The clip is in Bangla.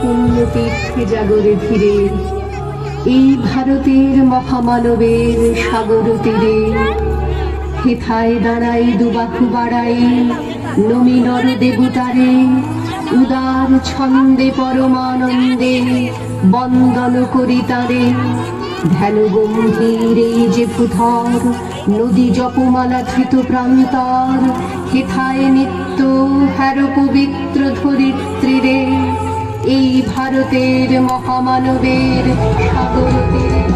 পুণ্য তীর্থে জাগরে ধীরে এই ভারতের মহামানবের সাগর তীরে হেথায় দাঁড়াই দুবাহু বাড়াই নমি নর দেবতারে উদার ছন্দে পরমানন্দে বন্দন করি তারে। ধ্যান গম্ভীর এই যে ভূধর নদী জপমালা ধৃত প্রান্তর, হেথায় নিত্য হ্যার পবিত্র ধরিত্রীরে এই ভারতের মহামানবের সাগর তীরে